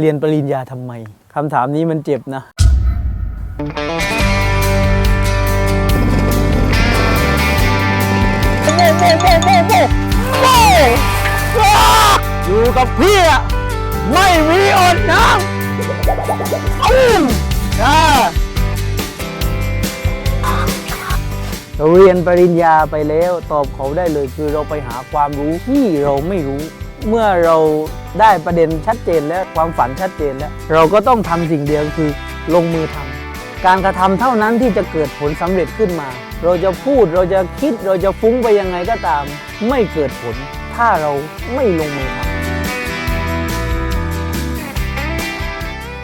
เรียนปริญญาทำไมคำถามนี้มันเจ็บนะ อยู่กับพี่อะไม่มีอดน้ำอืมอ่าเราเรียนปริญญาไปแล้วตอบเขาได้เลยคือเราไปหาความรู้ที่เราไม่รู้ เมื่อเราได้ประเด็นชัดเจนแล้วความฝันชัดเจนแล้ว เราก็ต้องทำสิ่งเดียวคือลงมือทำการกระทำเท่านั้นที่จะเกิดผลสำเร็จขึ้นมา เราจะพูดเราจะคิดเราจะฟุ้งไปยังไงก็ตาม ไม่เกิดผล ถ้าเราไม่ลงมือทำ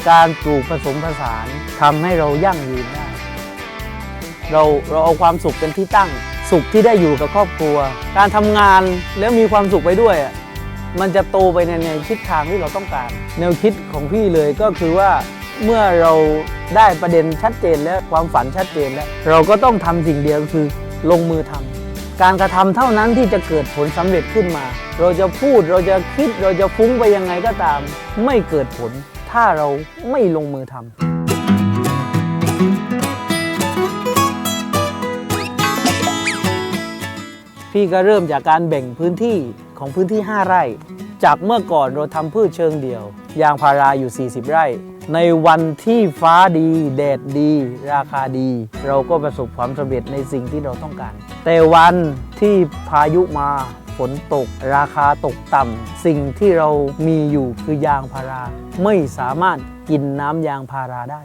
การปลูกผสมผสานทำให้เรายั่งยืนได้เราเราเอาความสุขเป็นที่ตั้ง สุขที่ได้อยู่กับครอบครัว การทำงานแล้วมีความสุขไปด้วยอะ มันจะโตไปในในทิศทางที่เราต้องการ แนวคิดของพี่เลยก็คือว่าเมื่อเราได้ประเด็นชัดเจนแล้วความฝันชัดเจนแล้ว เราก็ต้องทำสิ่งเดียวคือลงมือทำการกระทำเท่านั้นที่จะเกิดผลสำเร็จขึ้นมา เราจะพูดเราจะคิดเราจะฟุ้งไปยังไงก็ตาม ไม่เกิดผล ถ้าเราไม่ลงมือทำ พี่ก็เริ่มจากการแบ่งพื้นที่ของพื้นที่ 5 ไร่ จากเมื่อก่อนเราทำพืชเชิงเดี่ยว ยางพาราอยู่ 40 ไร่ ในวันที่ฟ้าดี แดดดี ราคาดี เราก็ประสบความสำเร็จในสิ่งที่เราต้องการ แต่วันที่พายุมาฝนตก ราคาตกต่ำสิ่งที่เรามีอยู่คือยางพารา ไม่สามารถกินน้ำยางพาราได้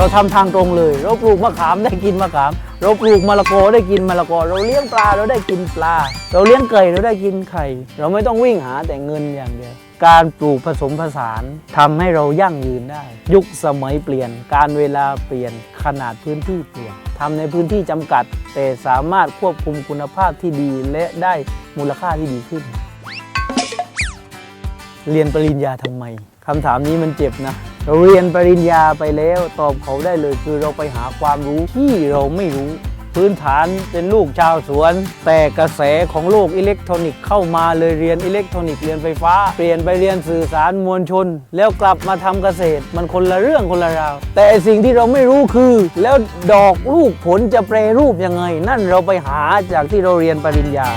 เราทำทางตรงเลย เราปลูกมะขามได้กินมะขาม เราปลูกมะละกอได้กินมะละกอ เราเลี้ยงปลาเราได้กินปลา เราเลี้ยงไก่เราได้กินไข่ เราไม่ต้องวิ่งหาแต่เงินอย่างเดียว การปลูกผสมผสานทำให้เรายั่งยืนได้ ยุคสมัยเปลี่ยน การเวลาเปลี่ยน ขนาดพื้นที่เปลี่ยนทำในพื้นที่จำกัด แต่สามารถควบคุมคุณภาพที่ดีและได้มูลค่าที่ดีขึ้น เรียนปริญญาทำไมคำถามนี้มันเจ็บนะ เราเรียนปริญญาไปแล้วตอบเขาได้เลยคือเราไปหาความรู้ที่เราไม่รู้ พื้นฐานเป็นลูกชาวสวน แต่กระแสของโลกอิเล็กทรอนิกส์เข้ามาเลยเรียนอิเล็กทรอนิกส์เรียนไฟฟ้า เปลี่ยนไปเรียนสื่อสารมวลชน แล้วกลับมาทำเกษตร มันคนละเรื่องคนละราว แต่สิ่งที่เราไม่รู้คือ แล้วดอกลูกผลจะแปรรูปยังไง นั่นเราไปหาจากที่เราเรียนปริญญา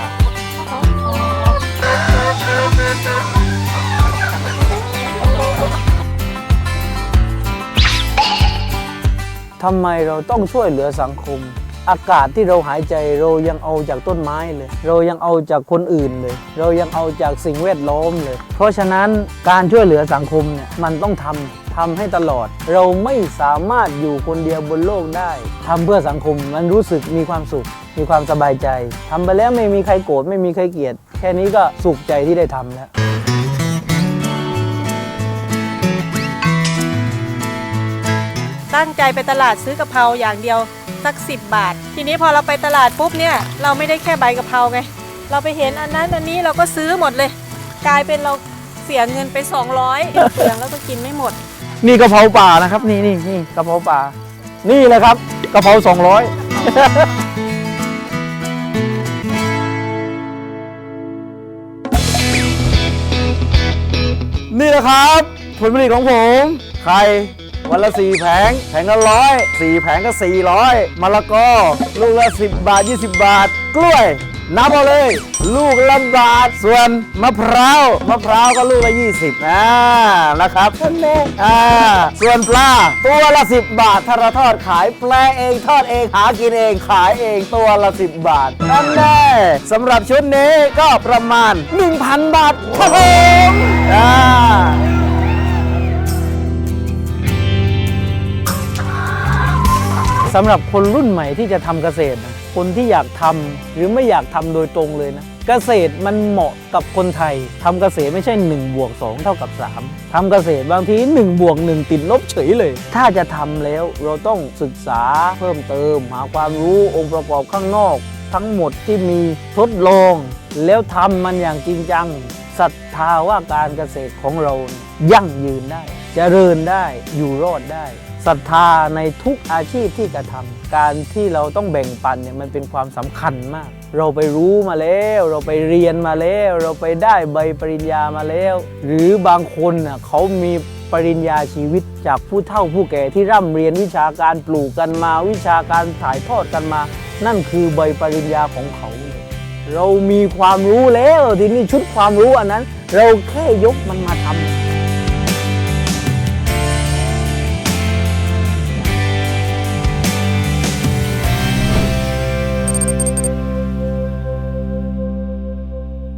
ทำไมเราต้องช่วยเหลือสังคม อากาศที่เราหายใจเรายังเอาจากต้นไม้เลย เรายังเอาจากคนอื่นเลย เรายังเอาจากสิ่งแวดล้อมเลย เพราะฉะนั้นการช่วยเหลือสังคมเนี่ยมันต้องทำทำให้ตลอด เราไม่สามารถอยู่คนเดียวบนโลกได้ทำเพื่อสังคมมันรู้สึกมีความสุข มีความสบายใจทำไปแล้วไม่มีใครโกรธไม่มีใครเกลียด แค่นี้ก็สุขใจที่ได้ทำแล้ว ตั้งใจไปตลาดซื้อกะเพราอย่างเดียวสัก 10 บาท ทีนี้พอเราไปตลาดปุ๊บเนี่ยเราไม่ได้แค่ใบกะเพราไง เราไปเห็นอันนั้นอันนี้เราก็ซื้อหมดเลย กลายเป็นเราเสียเงินไป 200เปลืองแล้วก็กินไม่หมด นี่กะเพราป่านะครับนี่นี่นี่กะเพราป่า นี่เลยครับกะเพราสองร้อยนี่แหละครับ ผลผลิตของผม ไข่ วันละสี่แผง แผงละร้อยสี่แผงก็สี่ร้อยมะละกอ ลูกละ10บาท20บาท กล้วยนับเอาเลย ลูกละบาท ส่วนมะพร้าวมะพร้าวก็ลูกละ 20อ่านะครับท่านแม่อ่าส่วนปลาตัวละ 10 บาทถ้าเราทอดขายแปลเองทอดเองหากินเองขายเองตัวละ 10 บาทนั่นแน่สำหรับชุดนี้ก็ประมาณ 1,000 บาทครับผมอ่า สำหรับคนรุ่นใหม่ที่จะทำเกษตรนะคนที่อยากทำหรือไม่อยากทำโดยตรงเลยนะเกษตรมันเหมาะกับคนไทยทำเกษตรไม่ใช่1บวก2เท่ากับ 3ทำเกษตรบางที1บวก1ติดลบเฉยเลย ถ้าจะทำแล้วเราต้องศึกษาเพิ่มเติม หาความรู้องค์ประกอบข้างนอก ทั้งหมดที่มีทดลอง แล้วทำมันอย่างจริงจังศรัทธาว่าการเกษตรของเรายั่งยืนได้เจริญได้อยู่รอดได้ ศรัทธาในทุกอาชีพที่กระทำการที่เราต้องแบ่งปันเนี่ยมันเป็นความสำคัญมาก เราไปรู้มาแล้ว เราไปเรียนมาแล้ว เราไปได้ใบปริญญามาแล้ว หรือบางคนน่ะเขามีปริญญาชีวิตจากผู้เฒ่าผู้แก่ที่ร่ำเรียนวิชาการปลูกกันมา วิชาการถ่ายทอดกันมา นั่นคือใบปริญญาของเขา เรามีความรู้แล้วทีนี้ชุดความรู้อันนั้น เราแค่ยกมันมาทำ